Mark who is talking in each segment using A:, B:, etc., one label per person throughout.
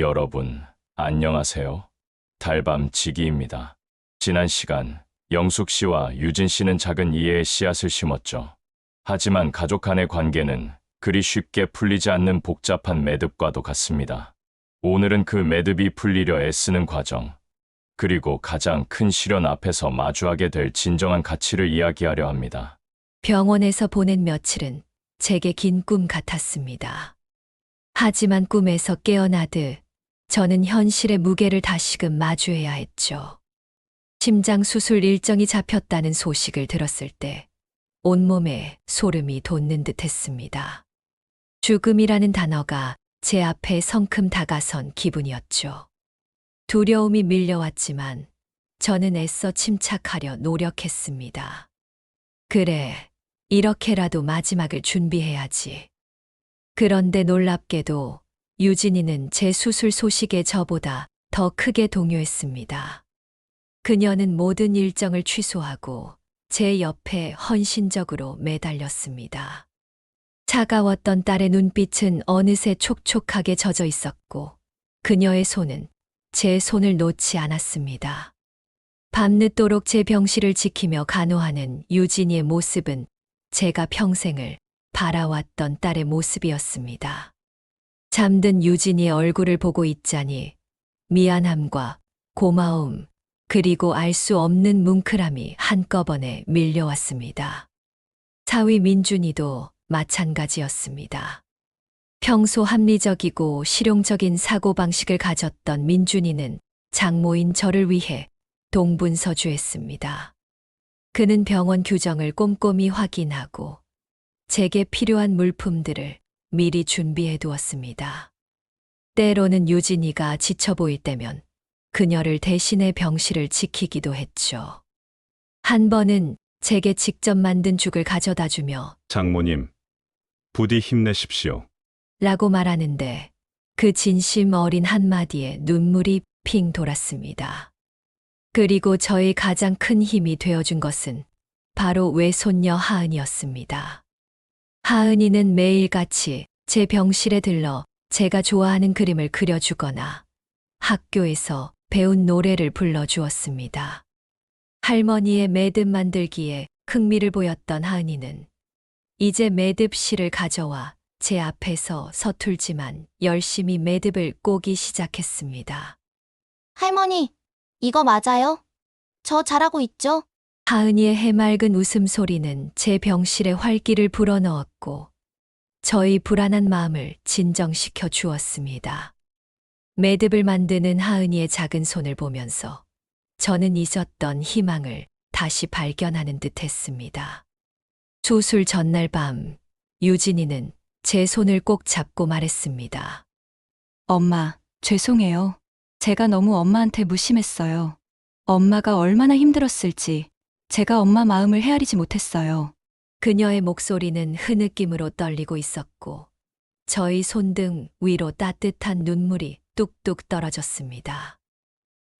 A: 여러분, 안녕하세요. 달밤 지기입니다. 지난 시간, 영숙 씨와 유진 씨는 작은 이해의 씨앗을 심었죠. 하지만 가족 간의 관계는 그리 쉽게 풀리지 않는 복잡한 매듭과도 같습니다. 오늘은 그 매듭이 풀리려 애쓰는 과정, 그리고 가장 큰 시련 앞에서 마주하게 될 진정한 가치를 이야기하려 합니다.
B: 병원에서 보낸 며칠은 제게 긴 꿈 같았습니다. 하지만 꿈에서 깨어나듯 저는 현실의 무게를 다시금 마주해야 했죠. 심장 수술 일정이 잡혔다는 소식을 들었을 때 온몸에 소름이 돋는 듯 했습니다. 죽음이라는 단어가 제 앞에 성큼 다가선 기분이었죠. 두려움이 밀려왔지만 저는 애써 침착하려 노력했습니다. 그래, 이렇게라도 마지막을 준비해야지. 그런데 놀랍게도 유진이는 제 수술 소식에 저보다 더 크게 동요했습니다. 그녀는 모든 일정을 취소하고 제 옆에 헌신적으로 매달렸습니다. 차가웠던 딸의 눈빛은 어느새 촉촉하게 젖어 있었고 그녀의 손은 제 손을 놓지 않았습니다. 밤늦도록 제 병실을 지키며 간호하는 유진이의 모습은 제가 평생을 바라왔던 딸의 모습이었습니다. 잠든 유진이의 얼굴을 보고 있자니 미안함과 고마움, 그리고 알 수 없는 뭉클함이 한꺼번에 밀려왔습니다. 사위 민준이도 마찬가지였습니다. 평소 합리적이고 실용적인 사고방식을 가졌던 민준이는 장모인 저를 위해 동분서주했습니다. 그는 병원 규정을 꼼꼼히 확인하고 제게 필요한 물품들을 미리 준비해 두었습니다. 때로는 유진이가 지쳐 보일 때면 그녀를 대신해 병실을 지키기도 했죠. 한 번은 제게 직접 만든 죽을 가져다 주며
C: 장모님, 부디 힘내십시오.
B: 라고 말하는데 그 진심 어린 한마디에 눈물이 핑 돌았습니다. 그리고 저의 가장 큰 힘이 되어준 것은 바로 외손녀 하은이었습니다. 하은이는 매일같이 제 병실에 들러 제가 좋아하는 그림을 그려주거나 학교에서 배운 노래를 불러주었습니다. 할머니의 매듭 만들기에 흥미를 보였던 하은이는 이제 매듭 실을 가져와 제 앞에서 서툴지만 열심히 매듭을 꼬기 시작했습니다.
D: 할머니, 이거 맞아요? 저 잘하고 있죠?
B: 하은이의 해맑은 웃음소리는 제 병실에 활기를 불어넣었고 저희 불안한 마음을 진정시켜 주었습니다. 매듭을 만드는 하은이의 작은 손을 보면서 저는 잊었던 희망을 다시 발견하는 듯 했습니다. 수술 전날 밤, 유진이는 제 손을 꼭 잡고 말했습니다.
E: 엄마, 죄송해요. 제가 너무 엄마한테 무심했어요. 엄마가 얼마나 힘들었을지 제가 엄마 마음을 헤아리지 못했어요.
B: 그녀의 목소리는 흐느낌으로 떨리고 있었고, 저희 손등 위로 따뜻한 눈물이 뚝뚝 떨어졌습니다.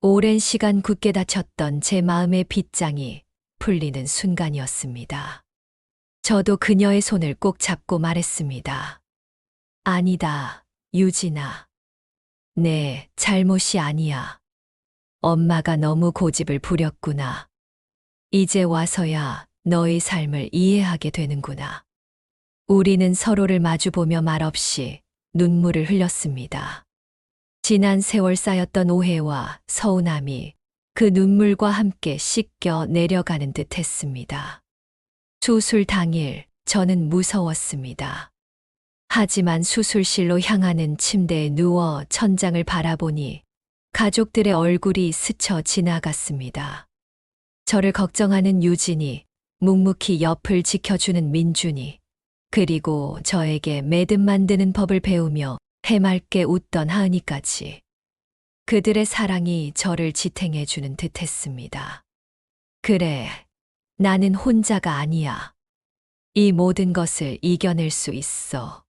B: 오랜 시간 굳게 닫혔던 제 마음의 빗장이 풀리는 순간이었습니다. 저도 그녀의 손을 꼭 잡고 말했습니다. 아니다, 유진아. 네, 잘못이 아니야. 엄마가 너무 고집을 부렸구나. 이제 와서야 너의 삶을 이해하게 되는구나. 우리는 서로를 마주보며 말없이 눈물을 흘렸습니다. 지난 세월 쌓였던 오해와 서운함이 그 눈물과 함께 씻겨 내려가는 듯 했습니다. 수술 당일 저는 무서웠습니다. 하지만 수술실로 향하는 침대에 누워 천장을 바라보니 가족들의 얼굴이 스쳐 지나갔습니다. 저를 걱정하는 유진이, 묵묵히 옆을 지켜주는 민준이, 그리고 저에게 매듭 만드는 법을 배우며 해맑게 웃던 하은이까지. 그들의 사랑이 저를 지탱해 주는 듯 했습니다. 그래, 나는 혼자가 아니야. 이 모든 것을 이겨낼 수 있어.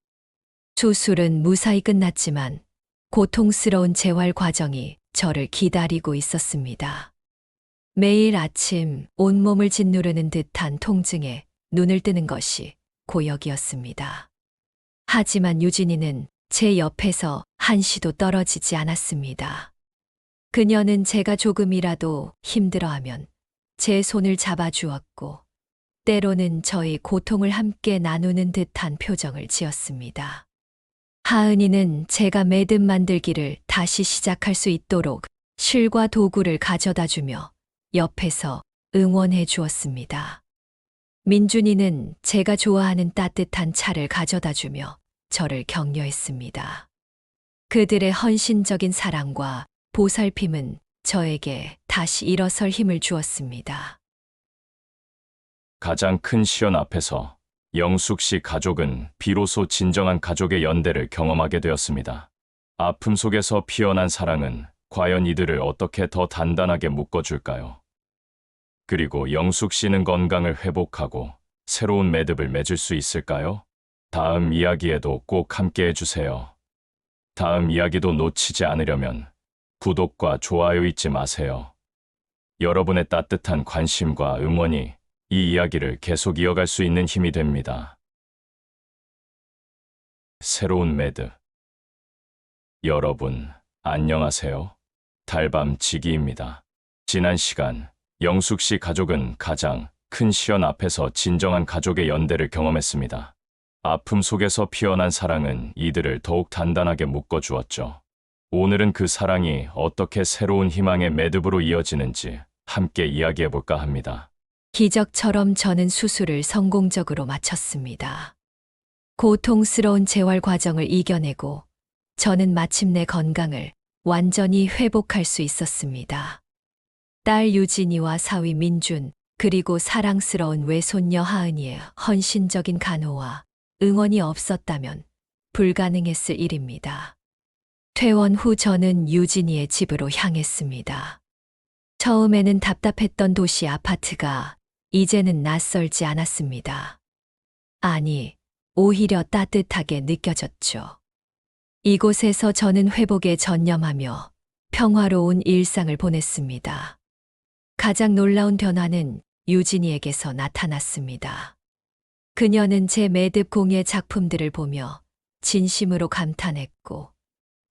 B: 수술은 무사히 끝났지만 고통스러운 재활 과정이 저를 기다리고 있었습니다. 매일 아침 온몸을 짓누르는 듯한 통증에 눈을 뜨는 것이 고역이었습니다. 하지만 유진이는 제 옆에서 한시도 떨어지지 않았습니다. 그녀는 제가 조금이라도 힘들어하면 제 손을 잡아주었고, 때로는 저희 고통을 함께 나누는 듯한 표정을 지었습니다. 하은이는 제가 매듭 만들기를 다시 시작할 수 있도록 실과 도구를 가져다 주며 옆에서 응원해 주었습니다. 민준이는 제가 좋아하는 따뜻한 차를 가져다 주며 저를 격려했습니다. 그들의 헌신적인 사랑과 보살핌은 저에게 다시 일어설 힘을 주었습니다.
A: 가장 큰 시연 앞에서 영숙 씨 가족은 비로소 진정한 가족의 연대를 경험하게 되었습니다. 아픔 속에서 피어난 사랑은 과연 이들을 어떻게 더 단단하게 묶어줄까요? 그리고 영숙 씨는 건강을 회복하고 새로운 매듭을 맺을 수 있을까요? 다음 이야기에도 꼭 함께 해주세요. 다음 이야기도 놓치지 않으려면 구독과 좋아요 잊지 마세요. 여러분의 따뜻한 관심과 응원이 이 이야기를 계속 이어갈 수 있는 힘이 됩니다. 새로운 매듭. 여러분, 안녕하세요. 달밤 지기입니다. 지난 시간, 영숙 씨 가족은 가장 큰 시연 앞에서 진정한 가족의 연대를 경험했습니다. 아픔 속에서 피어난 사랑은 이들을 더욱 단단하게 묶어주었죠. 오늘은 그 사랑이 어떻게 새로운 희망의 매듭으로 이어지는지 함께 이야기해볼까 합니다.
B: 기적처럼 저는 수술을 성공적으로 마쳤습니다. 고통스러운 재활 과정을 이겨내고 저는 마침내 건강을 완전히 회복할 수 있었습니다. 딸 유진이와 사위 민준, 그리고 사랑스러운 외손녀 하은이의 헌신적인 간호와 응원이 없었다면 불가능했을 일입니다. 퇴원 후 저는 유진이의 집으로 향했습니다. 처음에는 답답했던 도시 아파트가 이제는 낯설지 않았습니다. 아니, 오히려 따뜻하게 느껴졌죠. 이곳에서 저는 회복에 전념하며 평화로운 일상을 보냈습니다. 가장 놀라운 변화는 유진이에게서 나타났습니다. 그녀는 제 매듭 공예 작품들을 보며 진심으로 감탄했고,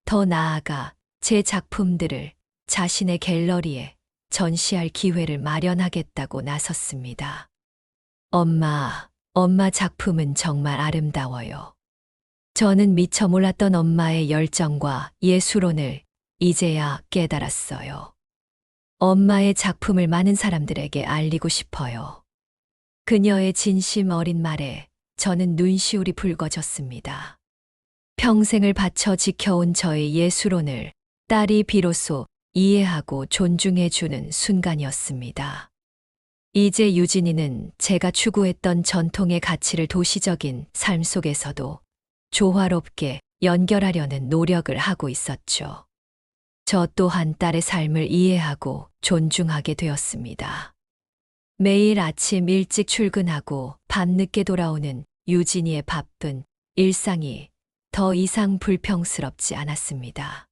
B: 더 나아가 제 작품들을 자신의 갤러리에 전시할 기회를 마련하겠다고 나섰습니다. 엄마, 엄마 작품은 정말 아름다워요. 저는 미처 몰랐던 엄마의 열정과 예술혼을 이제야 깨달았어요. 엄마의 작품을 많은 사람들에게 알리고 싶어요. 그녀의 진심 어린 말에 저는 눈시울이 붉어졌습니다. 평생을 바쳐 지켜온 저의 예술혼을 딸이 비로소 이해하고 존중해주는 순간이었습니다. 이제 유진이는 제가 추구했던 전통의 가치를 도시적인 삶 속에서도 조화롭게 연결하려는 노력을 하고 있었죠. 저 또한 딸의 삶을 이해하고 존중하게 되었습니다. 매일 아침 일찍 출근하고 밤늦게 돌아오는 유진이의 바쁜 일상이 더 이상 불평스럽지 않았습니다.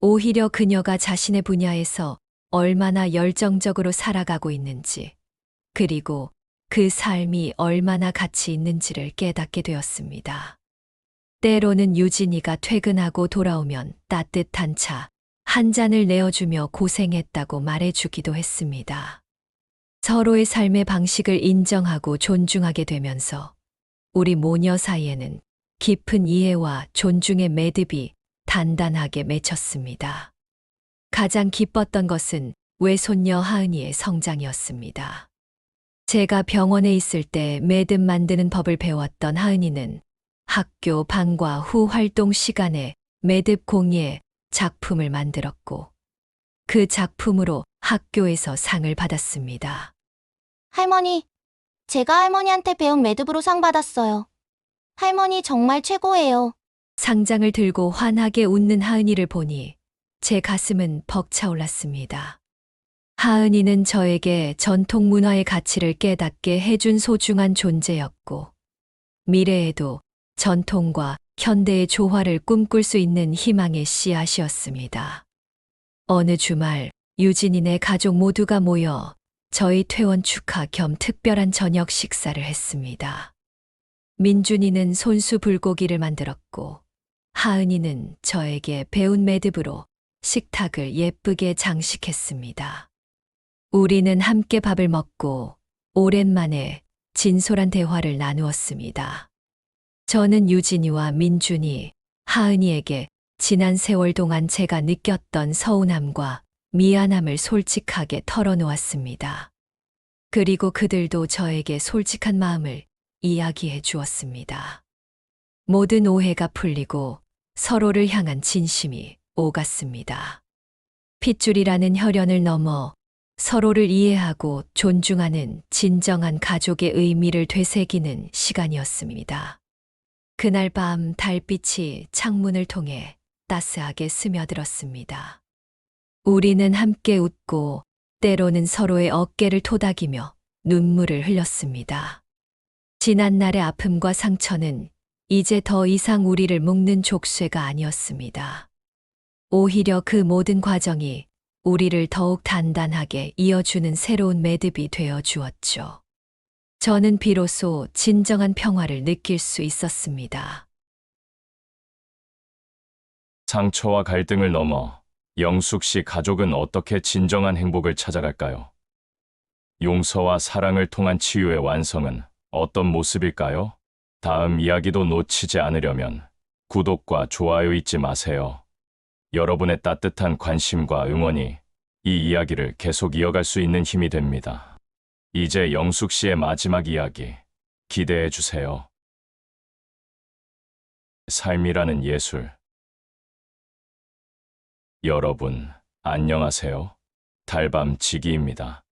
B: 오히려 그녀가 자신의 분야에서 얼마나 열정적으로 살아가고 있는지, 그리고 그 삶이 얼마나 가치 있는지를 깨닫게 되었습니다. 때로는 유진이가 퇴근하고 돌아오면 따뜻한 차 한 잔을 내어주며 고생했다고 말해주기도 했습니다. 서로의 삶의 방식을 인정하고 존중하게 되면서 우리 모녀 사이에는 깊은 이해와 존중의 매듭이 단단하게 맺혔습니다. 가장 기뻤던 것은 외손녀 하은이의 성장이었습니다. 제가 병원에 있을 때 매듭 만드는 법을 배웠던 하은이는 학교 방과 후 활동 시간에 매듭 공예 작품을 만들었고 그 작품으로 학교에서 상을 받았습니다.
D: 할머니, 제가 할머니한테 배운 매듭으로 상 받았어요. 할머니 정말 최고예요.
B: 상장을 들고 환하게 웃는 하은이를 보니 제 가슴은 벅차올랐습니다. 하은이는 저에게 전통 문화의 가치를 깨닫게 해준 소중한 존재였고, 미래에도 전통과 현대의 조화를 꿈꿀 수 있는 희망의 씨앗이었습니다. 어느 주말 유진이네 가족 모두가 모여 저희 퇴원 축하 겸 특별한 저녁 식사를 했습니다. 민준이는 손수 불고기를 만들었고 하은이는 저에게 배운 매듭으로 식탁을 예쁘게 장식했습니다. 우리는 함께 밥을 먹고 오랜만에 진솔한 대화를 나누었습니다. 저는 유진이와 민준이, 하은이에게 지난 세월 동안 제가 느꼈던 서운함과 미안함을 솔직하게 털어놓았습니다. 그리고 그들도 저에게 솔직한 마음을 이야기해 주었습니다. 모든 오해가 풀리고 서로를 향한 진심이 오갔습니다. 핏줄이라는 혈연을 넘어 서로를 이해하고 존중하는 진정한 가족의 의미를 되새기는 시간이었습니다. 그날 밤 달빛이 창문을 통해 따스하게 스며들었습니다. 우리는 함께 웃고 때로는 서로의 어깨를 토닥이며 눈물을 흘렸습니다. 지난 날의 아픔과 상처는 이제 더 이상 우리를 묶는 족쇄가 아니었습니다. 오히려 그 모든 과정이 우리를 더욱 단단하게 이어주는 새로운 매듭이 되어 주었죠. 저는 비로소 진정한 평화를 느낄 수 있었습니다.
A: 상처와 갈등을 넘어 영숙 씨 가족은 어떻게 진정한 행복을 찾아갈까요? 용서와 사랑을 통한 치유의 완성은 어떤 모습일까요? 다음 이야기도 놓치지 않으려면 구독과 좋아요 잊지 마세요. 여러분의 따뜻한 관심과 응원이 이 이야기를 계속 이어갈 수 있는 힘이 됩니다. 이제 영숙 씨의 마지막 이야기 기대해 주세요. 삶이라는 예술. 여러분, 안녕하세요. 달밤 지기입니다.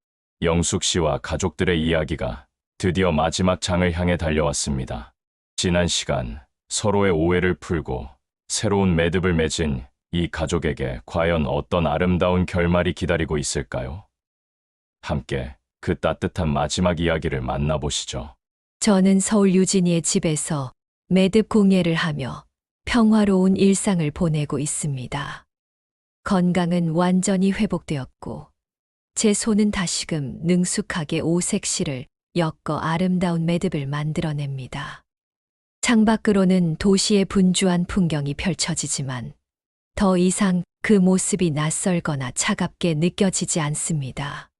A: 영숙 씨와 가족들의 이야기가 드디어 마지막 장을 향해 달려왔습니다. 지난 시간 서로의 오해를 풀고 새로운 매듭을 맺은 이 가족에게 과연 어떤 아름다운 결말이 기다리고 있을까요? 함께 그 따뜻한 마지막 이야기를 만나보시죠.
B: 저는 서울 유진이의 집에서 매듭 공예를 하며 평화로운 일상을 보내고 있습니다. 건강은 완전히 회복되었고, 제 손은 다시금 능숙하게 오색실을 엮어 아름다운 매듭을 만들어냅니다. 창밖으로는 도시의 분주한 풍경이 펼쳐지지만, 더 이상 그 모습이 낯설거나 차갑게 느껴지지 않습니다.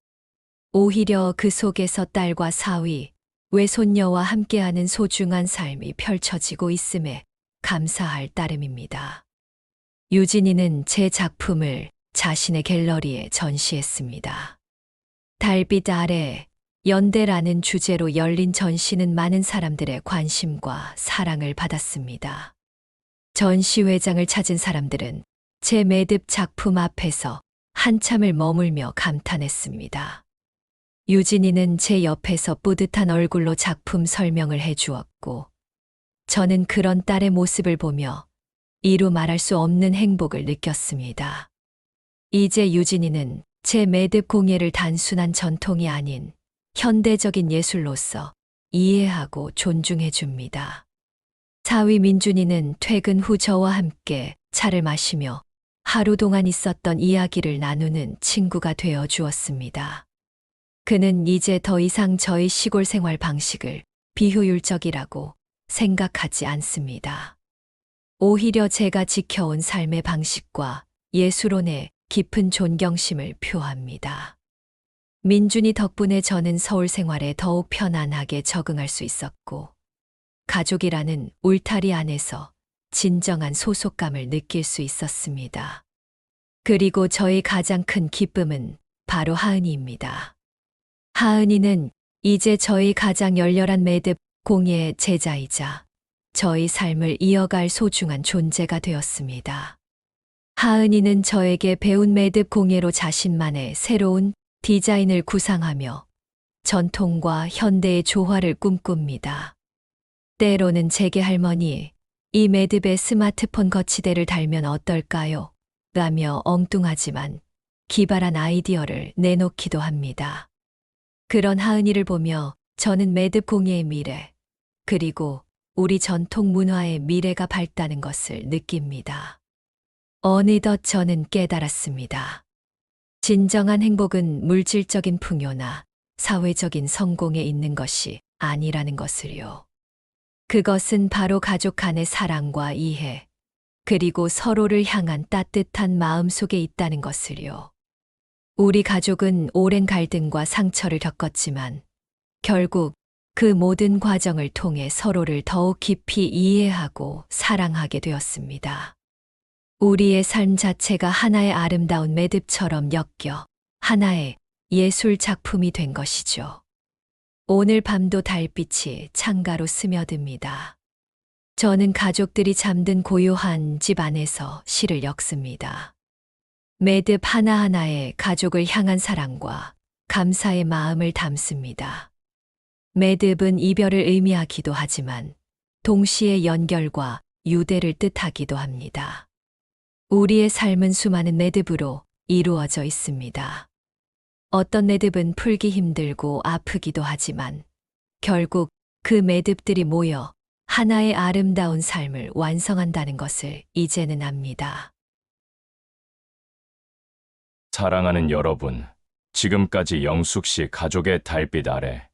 B: 오히려 그 속에서 딸과 사위, 외손녀와 함께하는 소중한 삶이 펼쳐지고 있음에 감사할 따름입니다. 유진이는 제 작품을 자신의 갤러리에 전시했습니다. 달빛 아래 연대라는 주제로 열린 전시는 많은 사람들의 관심과 사랑을 받았습니다. 전시회장을 찾은 사람들은 제 매듭 작품 앞에서 한참을 머물며 감탄했습니다. 유진이는 제 옆에서 뿌듯한 얼굴로 작품 설명을 해 주었고, 저는 그런 딸의 모습을 보며 이루 말할 수 없는 행복을 느꼈습니다. 이제 유진이는 제 매듭 공예를 단순한 전통이 아닌 현대적인 예술로서 이해하고 존중해 줍니다. 사위 민준이는 퇴근 후 저와 함께 차를 마시며 하루 동안 있었던 이야기를 나누는 친구가 되어 주었습니다. 그는 이제 더 이상 저의 시골 생활 방식을 비효율적이라고 생각하지 않습니다. 오히려 제가 지켜온 삶의 방식과 예술원의 깊은 존경심을 표합니다. 민준이 덕분에 저는 서울 생활에 더욱 편안하게 적응할 수 있었고, 가족이라는 울타리 안에서 진정한 소속감을 느낄 수 있었습니다. 그리고 저의 가장 큰 기쁨은 바로 하은이입니다. 하은이는 이제 저희 가장 열렬한 매듭 공예의 제자이자 저희 삶을 이어갈 소중한 존재가 되었습니다. 하은이는 저에게 배운 매듭 공예로 자신만의 새로운 디자인을 구상하며 전통과 현대의 조화를 꿈꿉니다. 때로는 제게 할머니, 이 매듭에 스마트폰 거치대를 달면 어떨까요? 라며 엉뚱하지만 기발한 아이디어를 내놓기도 합니다. 그런 하은이를 보며 저는 매듭 공예의 미래, 그리고 우리 전통 문화의 미래가 밝다는 것을 느낍니다. 어느덧 저는 깨달았습니다. 진정한 행복은 물질적인 풍요나 사회적인 성공에 있는 것이 아니라는 것을요. 그것은 바로 가족 간의 사랑과 이해, 그리고 서로를 향한 따뜻한 마음 속에 있다는 것을요. 우리 가족은 오랜 갈등과 상처를 겪었지만 결국 그 모든 과정을 통해 서로를 더욱 깊이 이해하고 사랑하게 되었습니다. 우리의 삶 자체가 하나의 아름다운 매듭처럼 엮여 하나의 예술 작품이 된 것이죠. 오늘 밤도 달빛이 창가로 스며듭니다. 저는 가족들이 잠든 고요한 집 안에서 시를 엮습니다. 매듭 하나하나에 가족을 향한 사랑과 감사의 마음을 담습니다. 매듭은 이별을 의미하기도 하지만 동시에 연결과 유대를 뜻하기도 합니다. 우리의 삶은 수많은 매듭으로 이루어져 있습니다. 어떤 매듭은 풀기 힘들고 아프기도 하지만 결국 그 매듭들이 모여 하나의 아름다운 삶을 완성한다는 것을 이제는 압니다.
A: 사랑하는 여러분, 지금까지 영숙 씨 가족의 달빛 아래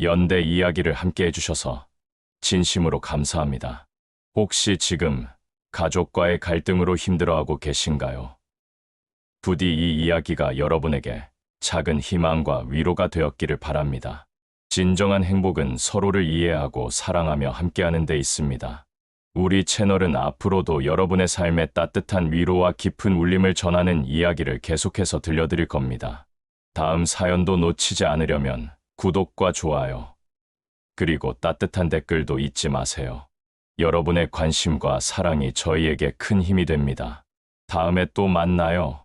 A: 연대 이야기를 함께 해주셔서 진심으로 감사합니다. 혹시 지금 가족과의 갈등으로 힘들어하고 계신가요? 부디 이 이야기가 여러분에게 작은 희망과 위로가 되었기를 바랍니다. 진정한 행복은 서로를 이해하고 사랑하며 함께하는 데 있습니다. 우리 채널은 앞으로도 여러분의 삶에 따뜻한 위로와 깊은 울림을 전하는 이야기를 계속해서 들려드릴 겁니다. 다음 사연도 놓치지 않으려면 구독과 좋아요, 그리고 따뜻한 댓글도 잊지 마세요. 여러분의 관심과 사랑이 저희에게 큰 힘이 됩니다. 다음에 또 만나요.